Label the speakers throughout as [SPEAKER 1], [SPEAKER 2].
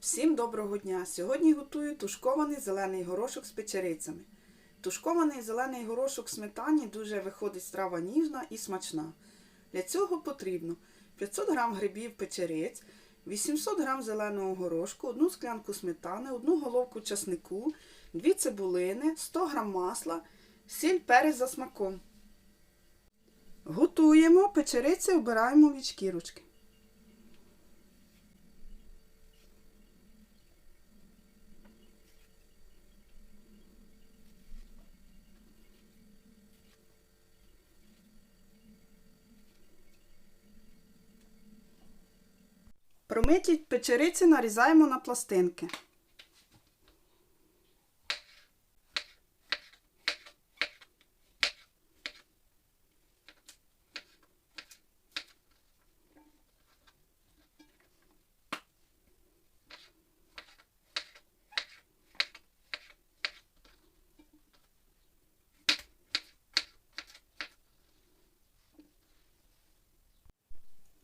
[SPEAKER 1] Всім доброго дня! Сьогодні готую тушкований зелений горошок з печерицями. Тушкований зелений горошок в сметані дуже виходить страва ніжна і смачна. Для цього потрібно 500 г грибів печериць, 800 г зеленого горошку, 1 склянку сметани, 1 головку часнику, 2 цибулини, 100 г масла, сіль перець за смаком. Готуємо, печериці обираємо від шкірочки. Промиті печериці нарізаємо на пластинки.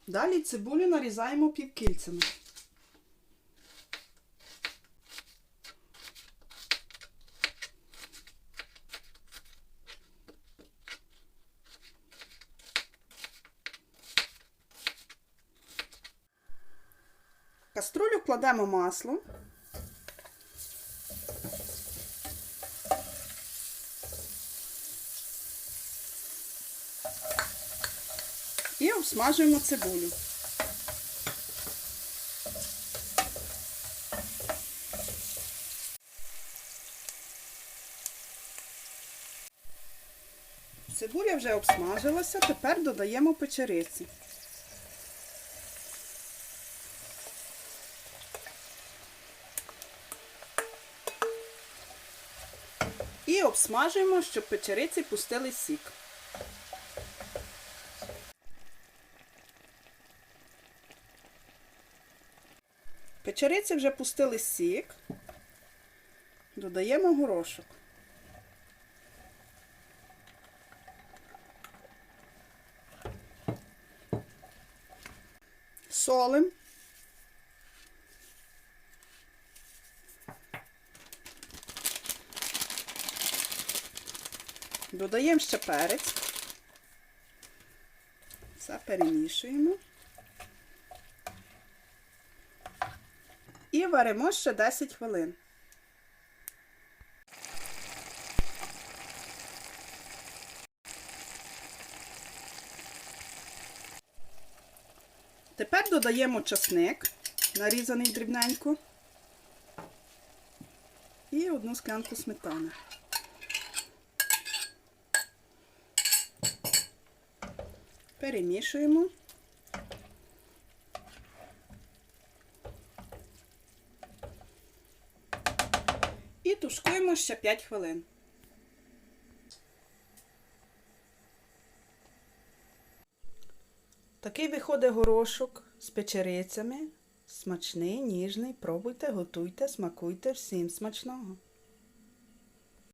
[SPEAKER 1] Далі цибулю нарізаємо півкільцями. Каструлю кладемо масло. І обсмажуємо цибулю. Цибуля вже обсмажилася, тепер додаємо печериці. І обсмажуємо, щоб печериці пустили сік. Печериці вже пустили сік, додаємо горошок. Солим. Додаємо ще перець. Все перемішуємо. І варимо ще 10 хвилин. Тепер додаємо часник, нарізаний дрібненько, і одну склянку сметани. Перемішуємо. І тушкуємо ще 5 хвилин. Такий виходить горошок з печерицями. Смачний, ніжний. Пробуйте, готуйте, смакуйте. Всім смачного!